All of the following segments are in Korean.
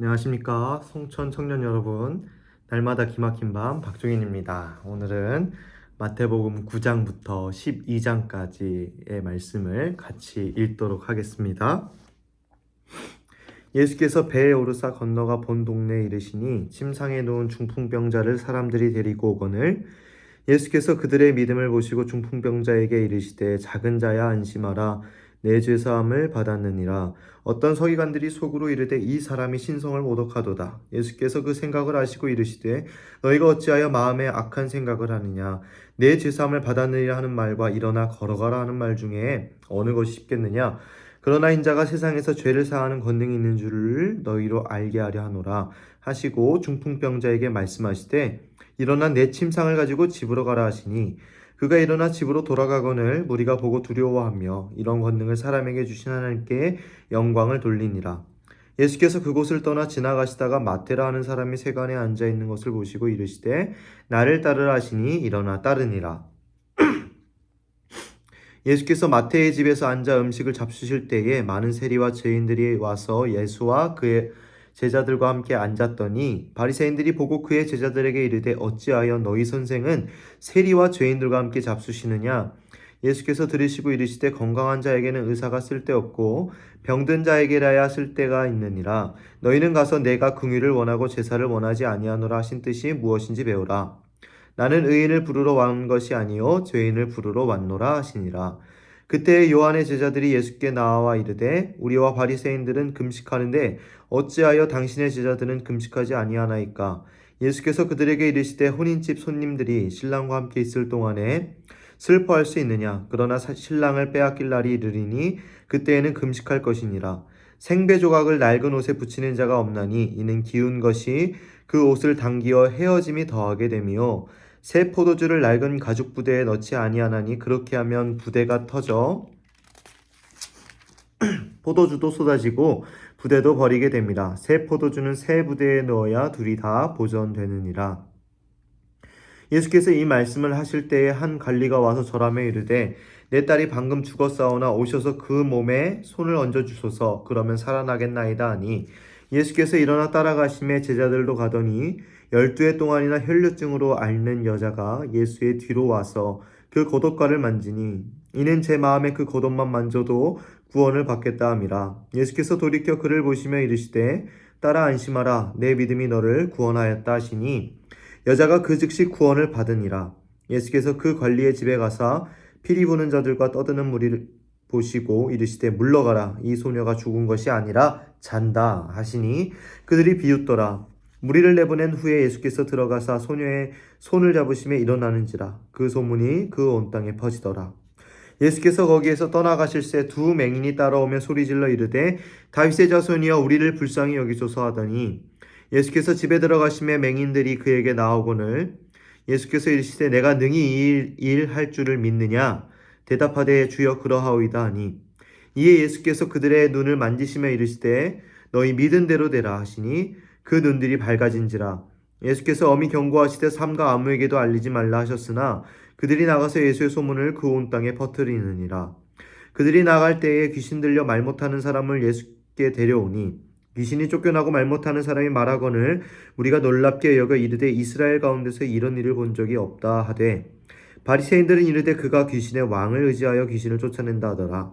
안녕하십니까? 송천 청년 여러분. 날마다 기막힌 밤 박종인입니다. 오늘은 마태복음 9장부터 12장까지의 말씀을 같이 읽도록 하겠습니다. 예수께서 배에 오르사 건너가 본 동네에 이르시니 침상에 누운 중풍병자를 사람들이 데리고 오거늘 예수께서 그들의 믿음을 보시고 중풍병자에게 이르시되 작은 자야 안심하라 내 죄사함을 받았느니라. 어떤 서기관들이 속으로 이르되 이 사람이 신성을 모독하도다. 예수께서 그 생각을 아시고 이르시되 너희가 어찌하여 마음에 악한 생각을 하느냐? 내 죄사함을 받았느니라 하는 말과 일어나 걸어가라 하는 말 중에 어느 것이 쉽겠느냐? 그러나 인자가 세상에서 죄를 사하는 권능이 있는 줄을 너희로 알게 하려 하노라. 하시고 중풍병자에게 말씀하시되 일어나 내 침상을 가지고 집으로 가라 하시니 그가 일어나 집으로 돌아가거늘 무리가 보고 두려워하며 이런 권능을 사람에게 주신 하나님께 영광을 돌리니라. 예수께서 그곳을 떠나 지나가시다가 마테라 하는 사람이 세간에 앉아 있는 것을 보시고 이르시되 나를 따르라 하시니 일어나 따르니라. 예수께서 마태의 집에서 앉아 음식을 잡수실 때에 많은 세리와 죄인들이 와서 예수와 그의 제자들과 함께 앉았더니 바리새인들이 보고 그의 제자들에게 이르되 어찌하여 너희 선생은 세리와 죄인들과 함께 잡수시느냐? 예수께서 들으시고 이르시되 건강한 자에게는 의사가 쓸데없고 병든 자에게라야 쓸데가 있느니라. 너희는 가서 내가 긍휼을 원하고 제사를 원하지 아니하노라 하신 뜻이 무엇인지 배우라. 나는 의인을 부르러 왔는 것이 아니요 죄인을 부르러 왔노라 하시니라 그때 요한의 제자들이 예수께 나와 이르되 우리와 바리새인들은 금식하는데 어찌하여 당신의 제자들은 금식하지 아니하나이까? 예수께서 그들에게 이르시되 혼인집 손님들이 신랑과 함께 있을 동안에 슬퍼할 수 있느냐? 그러나 사- 신랑을 빼앗길 날이 이르리니 그때에는 금식할 것이니라. 생배 조각을 낡은 옷에 붙이는 자가 없나니 이는 기운 것이 그 옷을 당기어 헤어짐이 더하게 됨이요 새 포도주를 낡은 가죽 부대에 넣지 아니하나니 그렇게 하면 부대가 터져 포도주도 쏟아지고 부대도 버리게 됩니다. 새 포도주는 새 부대에 넣어야 둘이 다 보존되느니라. 예수께서 이 말씀을 하실 때에 한 관리가 와서 절하며 이르되 내 딸이 방금 죽었사오나 오셔서 그 몸에 손을 얹어 주소서 그러면 살아나겠나이다 하니 예수께서 일어나 따라가심에 제자들도 가더니 열두 해 동안이나 혈류증으로 앓는 여자가 예수의 뒤로 와서 그 겉옷가를 만지니 이는 제 마음에 그 겉옷만 만져도 구원을 받겠다 함이라. 예수께서 돌이켜 그를 보시며 이르시되 따라 안심하라. 내 믿음이 너를 구원하였다 하시니 여자가 그 즉시 구원을 받으니라. 예수께서 그 관리의 집에 가사 피리 부는 자들과 떠드는 무리를 보시고 이르시되 물러가라. 이 소녀가 죽은 것이 아니라 잔다 하시니 그들이 비웃더라 무리를 내보낸 후에 예수께서 들어가사 소녀의 손을 잡으시며 일어나는지라 그 소문이 그 온 땅에 퍼지더라. 예수께서 거기에서 떠나가실 새 두 맹인이 따라오며 소리질러 이르되 다윗의 자손이여 우리를 불쌍히 여기소서 하더니 예수께서 집에 들어가심에 맹인들이 그에게 나오거늘 예수께서 이르시되 내가 능히 이일할 줄을 믿느냐? 대답하되 주여 그러하오이다 하니. 이에 예수께서 그들의 눈을 만지시며 이르시되 너희 믿은 대로 되라 하시니 그 눈들이 밝아진지라. 예수께서 엄히 경고하시되 삼가 아무에게도 알리지 말라 하셨으나 그들이 나가서 예수의 소문을 그 온 땅에 퍼뜨리느니라. 그들이 나갈 때에 귀신 들려 말 못하는 사람을 예수께 데려오니 귀신이 쫓겨나고 말 못하는 사람이 말하거늘 우리가 놀랍게 여겨 이르되 이스라엘 가운데서 이런 일을 본 적이 없다 하되 바리새인들은 이르되 그가 귀신의 왕을 의지하여 귀신을 쫓아낸다 하더라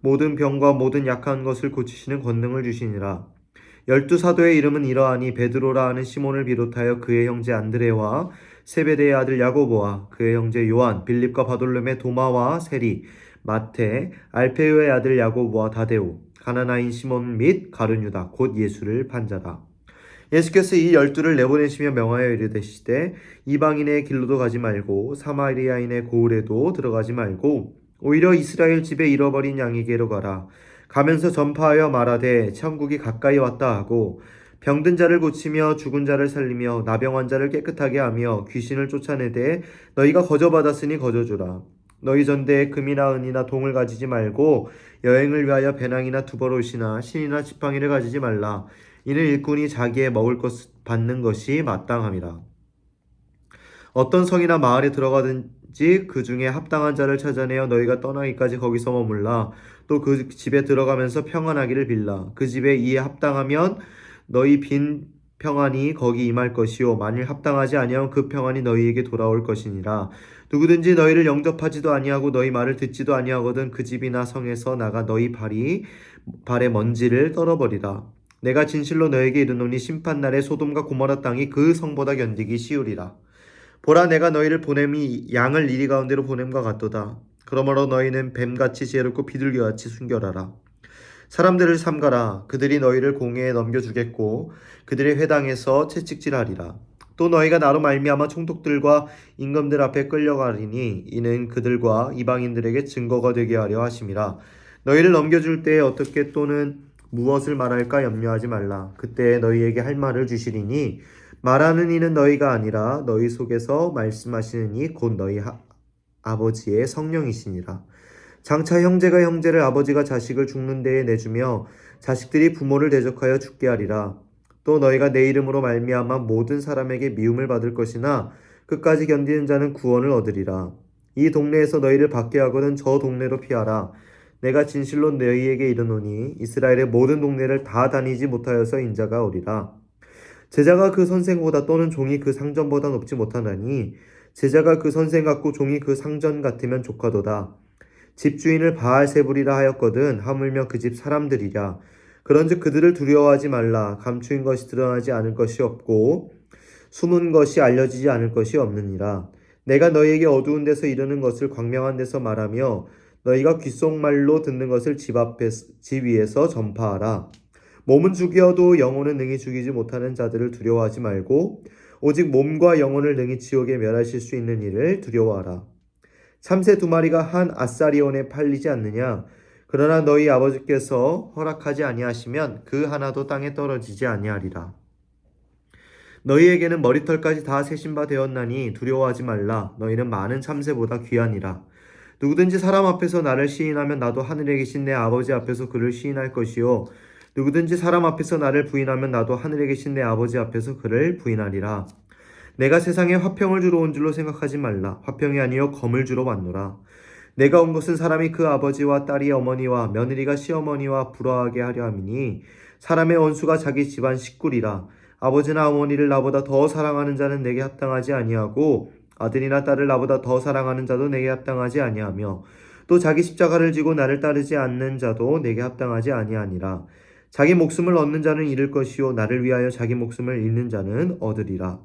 모든 병과 모든 약한 것을 고치시는 권능을 주시니라. 열두 사도의 이름은 이러하니 베드로라 하는 시몬을 비롯하여 그의 형제 안드레와 세베대의 아들 야고보와 그의 형제 요한, 빌립과 바돌롬의 도마와 세리, 마테, 알페우의 아들 야고보와 다데오, 가나나인 시몬 및 가룟유다 곧 예수를 판자다. 예수께서 이 열두를 내보내시며 명하여 이르시되 이방인의 길로도 가지 말고 사마리아인의 고을에도 들어가지 말고 오히려 이스라엘 집에 잃어버린 양에게로 가라 가면서 전파하여 말하되 천국이 가까이 왔다 하고 병든 자를 고치며 죽은 자를 살리며 나병 환자를 깨끗하게 하며 귀신을 쫓아내되 너희가 거저 받았으니 거저 주라. 너희 전대에 금이나 은이나 동을 가지지 말고 여행을 위하여 배낭이나 두버롯이나 신이나 지팡이를 가지지 말라. 이는 일꾼이 자기의 먹을 것 받는 것이 마땅함이라. 어떤 성이나 마을에 들어가든 지그 중에 합당한 자를 찾아내어 너희가 떠나기까지 거기서 머물라. 또 그 집에 들어가면서 평안하기를 빌라. 그 집에 이에 합당하면 너희 빈 평안이 거기 임할 것이요 만일 합당하지 아니하면 그 평안이 너희에게 돌아올 것이니라. 누구든지 너희를 영접하지도 아니하고 너희 말을 듣지도 아니하거든 그 집이나 성에서 나가 너희 발이 발의 먼지를 떨어버리라. 내가 진실로 너에게 이르노니 심판 날에 소돔과 고모라 땅이 그 성보다 견디기 쉬우리라. 보라 내가 너희를 보냄이 양을 이리 가운데로 보냄과 같도다. 그러므로 너희는 뱀같이 지혜롭고 비둘기같이 순결하라. 사람들을 삼가라. 그들이 너희를 공회에 넘겨주겠고 그들의 회당에서 채찍질하리라. 또 너희가 나로 말미암아 총독들과 임금들 앞에 끌려가리니 이는 그들과 이방인들에게 증거가 되게 하려 하심이라. 너희를 넘겨줄 때에 어떻게 또는 무엇을 말할까 염려하지 말라. 그때 너희에게 할 말을 주시리니 말하는 이는 너희가 아니라 너희 속에서 말씀하시는 이 곧 너희 하, 아버지의 성령이시니라. 장차 형제가 형제를 아버지가 자식을 죽는 데에 내주며 자식들이 부모를 대적하여 죽게 하리라. 또 너희가 내 이름으로 말미암아 모든 사람에게 미움을 받을 것이나 끝까지 견디는 자는 구원을 얻으리라. 이 동네에서 너희를 밖에 하거든 저 동네로 피하라. 내가 진실로 너희에게 이르노니 이스라엘의 모든 동네를 다 다니지 못하여서 인자가 오리라. 제자가 그 선생보다 또는 종이 그 상전보다 높지 못하나니 제자가 그 선생 같고 종이 그 상전 같으면 조카도다. 집주인을 바알세불이라 하였거든 하물며 그 집 사람들이랴. 그런즉 그들을 두려워하지 말라. 감추인 것이 드러나지 않을 것이 없고 숨은 것이 알려지지 않을 것이 없느니라. 내가 너희에게 어두운 데서 이르는 것을 광명한 데서 말하며 너희가 귓속말로 듣는 것을 집 앞에 집 위에서 전파하라. 몸은 죽여도 영혼은 능히 죽이지 못하는 자들을 두려워하지 말고 오직 몸과 영혼을 능히 지옥에 멸하실 수 있는 일을 두려워하라. 참새 두 마리가 한 아사리온에 팔리지 않느냐? 그러나 너희 아버지께서 허락하지 아니하시면 그 하나도 땅에 떨어지지 아니하리라. 너희에게는 머리털까지 다 세신 바 되었나니 두려워하지 말라. 너희는 많은 참새보다 귀하니라. 누구든지 사람 앞에서 나를 시인하면 나도 하늘에 계신 내 아버지 앞에서 그를 시인할 것이요. 누구든지 사람 앞에서 나를 부인하면 나도 하늘에 계신 내 아버지 앞에서 그를 부인하리라. 내가 세상에 화평을 주러 온 줄로 생각하지 말라. 화평이 아니요 검을 주러 왔노라. 내가 온 것은 사람이 그 아버지와 딸이 어머니와 며느리가 시어머니와 불화하게 하려 함이니 사람의 원수가 자기 집안 식구리라. 아버지나 어머니를 나보다 더 사랑하는 자는 내게 합당하지 아니하고 아들이나 딸을 나보다 더 사랑하는 자도 내게 합당하지 아니하며 또 자기 십자가를 지고 나를 따르지 않는 자도 내게 합당하지 아니하니라. 자기 목숨을 얻는 자는 잃을 것이요 나를 위하여 자기 목숨을 잃는 자는 얻으리라.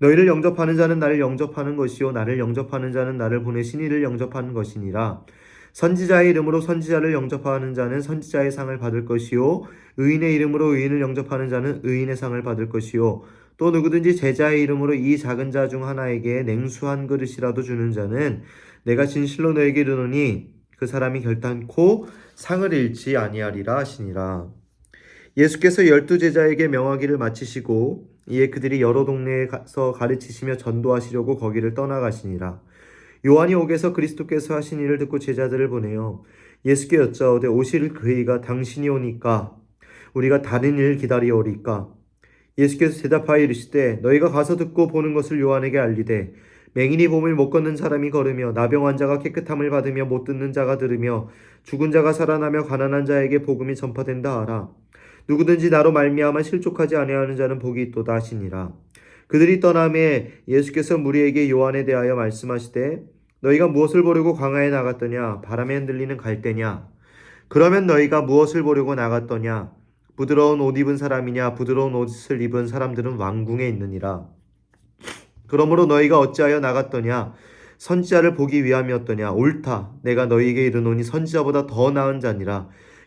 너희를 영접하는 자는 나를 영접하는 것이요 나를 영접하는 자는 나를 보내신 이를 영접하는 것이니라. 선지자의 이름으로 선지자를 영접하는 자는 선지자의 상을 받을 것이요 의인의 이름으로 의인을 영접하는 자는 의인의 상을 받을 것이요 또 누구든지 제자의 이름으로 이 작은 자 중 하나에게 냉수 한 그릇이라도 주는 자는 내가 진실로 너에게 이르노니 그 사람이 결단코 상을 잃지 아니하리라 하시니라. 예수께서 열두 제자에게 명하기를 마치시고 이에 그들이 여러 동네에 가서 가르치시며 전도하시려고 거기를 떠나가시니라. 요한이 옥에서 그리스도께서 하신 일을 듣고 제자들을 보내요. 예수께 여짜오되 오실 그이가 당신이 오니까 우리가 다른 일 기다리오리까. 예수께서 대답하여 이르시되 너희가 가서 듣고 보는 것을 요한에게 알리되 맹인이 봄을 못 걷는 사람이 걸으며 나병 환자가 깨끗함을 받으며 못 듣는 자가 들으며 죽은 자가 살아나며 가난한 자에게 복음이 전파된다 하라. 누구든지 나로 말미암아 실족하지 아니하는 자는 복이 있도다 하시니라. 그들이 떠남에 예수께서 무리에게 요한에 대하여 말씀하시되 너희가 무엇을 보려고 광야에 나갔더냐? 바람에 흔들리는 갈대냐? 그러면 너희가 무엇을 보려고 나갔더냐? 부드러운 옷 입은 사람이냐? 부드러운 옷을 입은 사람들은 왕궁에 있느니라. 그러므로 너희가 어찌하여 나갔더냐? 선지자를 보기 위함이었더냐? 옳다. 내가 너희에게 이르노니 선지자보다 더 나은 자니라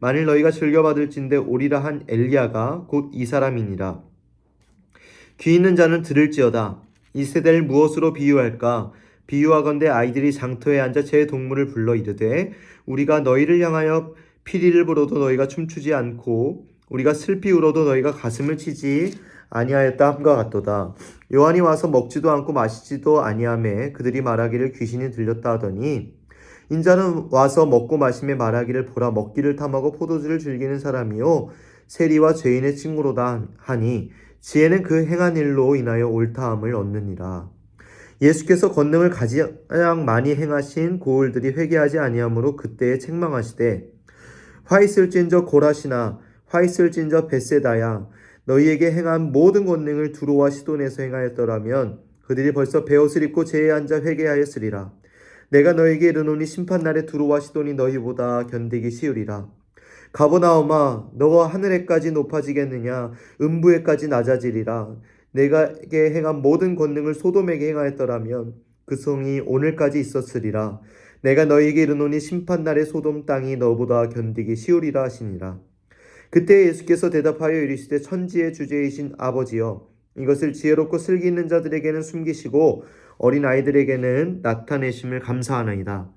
만일 너희가 즐겨받을진대 오리라 한 엘리야가 곧 이 사람이니라. 귀 있는 자는 들을지어다. 이 세대를 무엇으로 비유할까? 비유하건대 아이들이 장터에 앉아 제 동물을 불러 이르되 우리가 너희를 향하여 피리를 불어도 너희가 춤추지 않고 우리가 슬피 울어도 너희가 가슴을 치지 아니하였다 함과 같도다. 요한이 와서 먹지도 않고 마시지도 아니하매 그들이 말하기를 귀신이 들렸다 하더니 인자는 와서 먹고 마심에 말하기를 보라 먹기를 탐하고 포도주를 즐기는 사람이요 세리와 죄인의 친구로다 하니 지혜는 그 행한 일로 인하여 옳다함을 얻느니라. 예수께서 권능을 가장 많이 행하신 고을들이 회개하지 아니하므로 그때에 책망하시되 화 있을진저 고라시나 화 있을진저 베세다야 너희에게 행한 모든 권능을 두로와 시돈에서 행하였더라면 그들이 벌써 베옷을 입고 제에 앉아 회개하였으리라 내가 너에게 이르노니 심판날에 두로와 시돈이 너희보다 견디기 쉬우리라. 가보나오마 너가 하늘에까지 높아지겠느냐? 음부에까지 낮아지리라. 내가게 행한 모든 권능을 소돔에게 행하였더라면 그 성이 오늘까지 있었으리라. 내가 너희에게 이르노니 심판날에 소돔 땅이 너보다 견디기 쉬우리라 하시니라. 그때 예수께서 대답하여 이르시되 천지의 주제이신 아버지여 이것을 지혜롭고 슬기 있는 자들에게는 숨기시고 어린 아이들에게는 나타내심을 감사하나이다.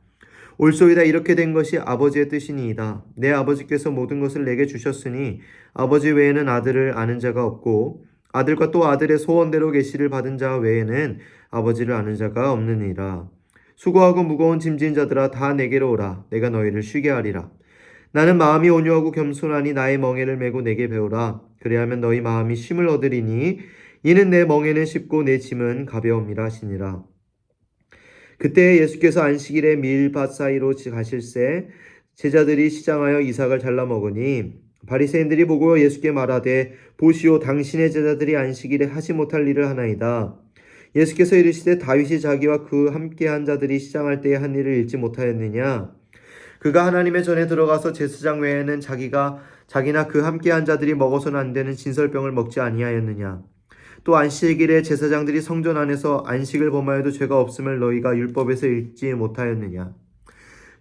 올소이다 이렇게 된 것이 아버지의 뜻이니이다. 내 아버지께서 모든 것을 내게 주셨으니 아버지 외에는 아들을 아는 자가 없고 아들과 또 아들의 소원대로 계시를 받은 자 외에는 아버지를 아는 자가 없느니라. 수고하고 무거운 짐진 자들아 다 내게로 오라. 내가 너희를 쉬게 하리라. 나는 마음이 온유하고 겸손하니 나의 멍에를 메고 내게 배우라. 그래야면 너희 마음이 쉼을 얻으리니 이는 내 멍에는 쉽고 내 짐은 가벼움이라 하시니라. 그때 예수께서 안식일에 밀밭 사이로 가실새 제자들이 시장하여 이삭을 잘라 먹으니 바리새인들이 보고 예수께 말하되 보시오 당신의 제자들이 안식일에 하지 못할 일을 하나이다. 예수께서 이르시되 다윗이 자기와 그 함께한 자들이 시장할 때에 한 일을 잃지 못하였느냐 그가 하나님의 전에 들어가서 제사장 외에는 자기가 자기나 그 함께한 자들이 먹어서는 안 되는 진설병을 먹지 아니하였느냐 또 안식일에 제사장들이 성전 안에서 안식을 범하여도 죄가 없음을 너희가 율법에서 읽지 못하였느냐?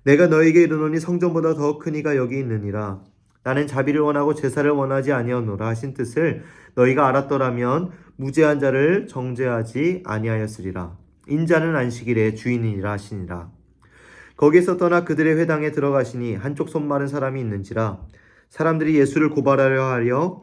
내가 너희에게 이르노니 성전보다 더 큰 이가 여기 있느니라. 나는 자비를 원하고 제사를 원하지 아니하노라 하신 뜻을 너희가 알았더라면 무죄한 자를 정죄하지 아니하였으리라. 인자는 안식일의 주인이라 하시니라. 거기서 떠나 그들의 회당에 들어가시니 한쪽 손 마른 사람이 있는지라. 사람들이 예수를 고발하려 하려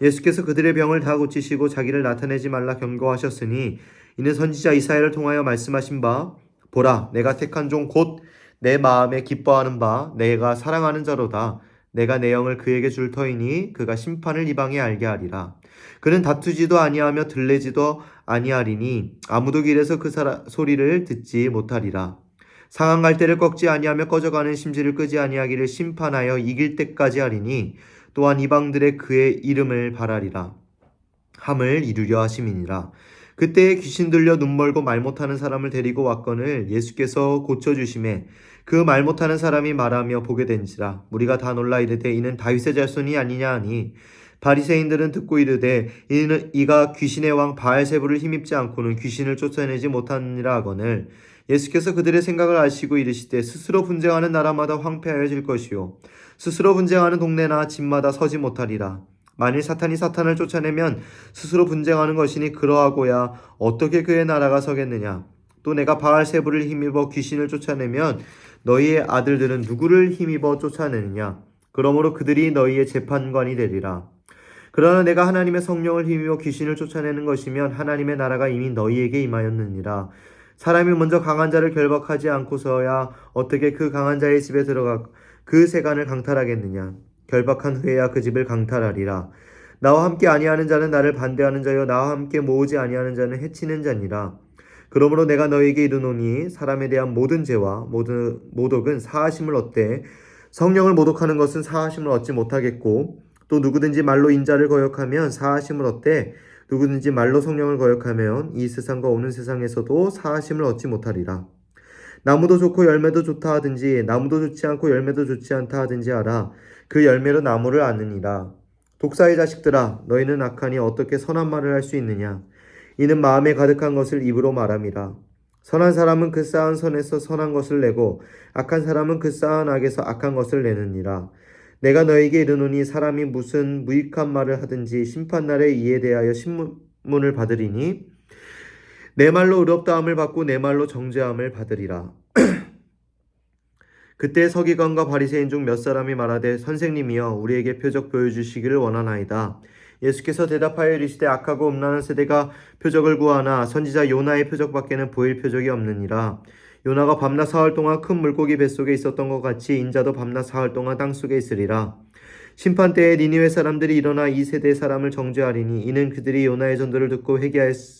예수께서 그들의 병을 다 고치시고 자기를 나타내지 말라 경고하셨으니 이는 선지자 이사야를 통하여 말씀하신 바 보라 내가 택한 종 곧 내 마음에 기뻐하는 바 내가 사랑하는 자로다. 내가 내 영을 그에게 줄 터이니 그가 심판을 이방에 알게 하리라. 그는 다투지도 아니하며 들레지도 아니하리니 아무도 길에서 그 사라, 소리를 듣지 못하리라. 상한 갈대를 꺾지 아니하며 꺼져가는 심지를 끄지 아니하기를 심판하여 이길 때까지 하리니 또한 이방들의 그의 이름을 바라리라. 함을 이루려 하심이니라. 그때에 귀신 들려 눈 멀고 말 못하는 사람을 데리고 왔거늘 예수께서 고쳐 주심에 그 말 못하는 사람이 말하며 보게 된지라. 우리가 다 놀라 이르되 이는 다윗의 자손이 아니냐 하니 바리새인들은 듣고 이르되 이는 이가 귀신의 왕 바알세부를 힘입지 않고는 귀신을 쫓아내지 못하느니라 하거늘 예수께서 그들의 생각을 아시고 이르시되 스스로 분쟁하는 나라마다 황폐하여질 것이요 스스로 분쟁하는 동네나 집마다 서지 못하리라. 만일 사탄이 사탄을 쫓아내면 스스로 분쟁하는 것이니 그러하고야 어떻게 그의 나라가 서겠느냐? 또 내가 바알세부를 힘입어 귀신을 쫓아내면 너희의 아들들은 누구를 힘입어 쫓아내느냐? 그러므로 그들이 너희의 재판관이 되리라. 그러나 내가 하나님의 성령을 힘입어 귀신을 쫓아내는 것이면 하나님의 나라가 이미 너희에게 임하였느니라. 사람이 먼저 강한 자를 결박하지 않고서야 어떻게 그 강한 자의 집에 들어가 그 세간을 강탈하겠느냐? 결박한 후에야 그 집을 강탈하리라. 나와 함께 아니하는 자는 나를 반대하는 자요. 나와 함께 모으지 아니하는 자는 해치는 자니라. 그러므로 내가 너에게 이르노니 사람에 대한 모든 죄와 모든 모독은 사하심을 얻되 성령을 모독하는 것은 사하심을 얻지 못하겠고 또 누구든지 말로 인자를 거역하면 사하심을 얻되 누구든지 말로 성령을 거역하면 이 세상과 오는 세상에서도 사하심을 얻지 못하리라. 나무도 좋고 열매도 좋다 하든지 나무도 좋지 않고 열매도 좋지 않다 하든지 알아 그 열매로 나무를 아느니라. 독사의 자식들아 너희는 악하니 어떻게 선한 말을 할 수 있느냐 이는 마음에 가득한 것을 입으로 말함이라. 선한 사람은 그 쌓은 선에서 선한 것을 내고 악한 사람은 그 쌓은 악에서 악한 것을 내느니라. 내가 너에게 이르노니 사람이 무슨 무익한 말을 하든지 심판날에 이에 대하여 신문을 받으리니 내 말로 의롭다함을 받고 내 말로 정죄함을 받으리라. 그때 서기관과 바리새인 중 몇 사람이 말하되 선생님이여 우리에게 표적 보여주시기를 원하나이다. 예수께서 대답하여 이르시되 악하고 음란한 세대가 표적을 구하나 선지자 요나의 표적밖에는 보일 표적이 없느니라. 요나가 밤낮 사흘 동안 큰 물고기 뱃속에 있었던 것 같이 인자도 밤낮 사흘 동안 땅속에 있으리라. 심판 때에 니니웨 사람들이 일어나 이 세대 사람을 정죄하리니 이는 그들이 요나의 전도를 듣고 회개하였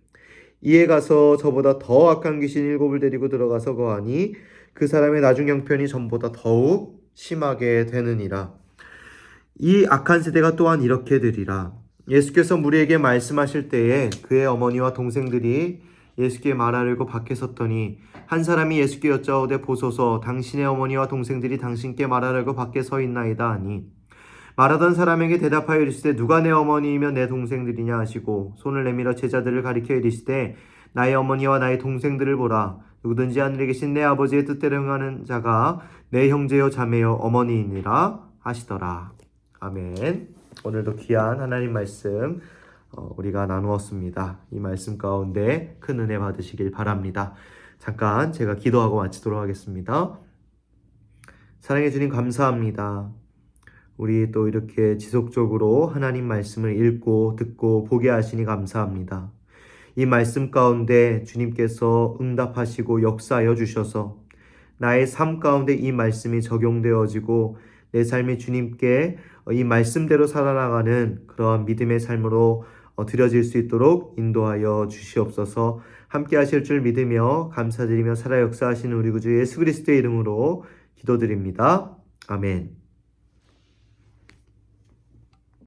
이에 가서 저보다 더 악한 귀신 일곱을 데리고 들어가서 거하니 그 사람의 나중 형편이 전보다 더욱 심하게 되느니라. 이 악한 세대가 또한 이렇게 되리라. 예수께서 무리에게 말씀하실 때에 그의 어머니와 동생들이 예수께 말하려고 밖에 섰더니 한 사람이 예수께 여짜오되 보소서 당신의 어머니와 동생들이 당신께 말하려고 밖에 서 있나이다 하니 말하던 사람에게 대답하여 이르시되 누가 내 어머니이며 내 동생들이냐? 하시고 손을 내밀어 제자들을 가리켜 이르시되 나의 어머니와 나의 동생들을 보라. 누구든지 하늘에 계신 내 아버지의 뜻대로 행하는 자가 내 형제요 자매요 어머니이니라. 하시더라. 아멘. 오늘도 귀한 하나님 말씀 어, 우리가 나누었습니다. 이 말씀 가운데 큰 은혜 받으시길 바랍니다. 잠깐 제가 기도하고 마치도록 하겠습니다. 사랑해 주님 감사합니다 우리 또 이렇게 지속적으로 하나님 말씀을 읽고 듣고 보게 하시니 감사합니다. 이 말씀 가운데 주님께서 응답하시고 역사하여 주셔서 나의 삶 가운데 이 말씀이 적용되어지고 내 삶이 주님께 이 말씀대로 살아나가는 그러한 믿음의 삶으로 어, 드려질 수 있도록 인도하여 주시옵소서 함께 하실 줄 믿으며 감사드리며 살아 역사하시는 우리 구주 예수 그리스도의 이름으로 기도드립니다. 아멘.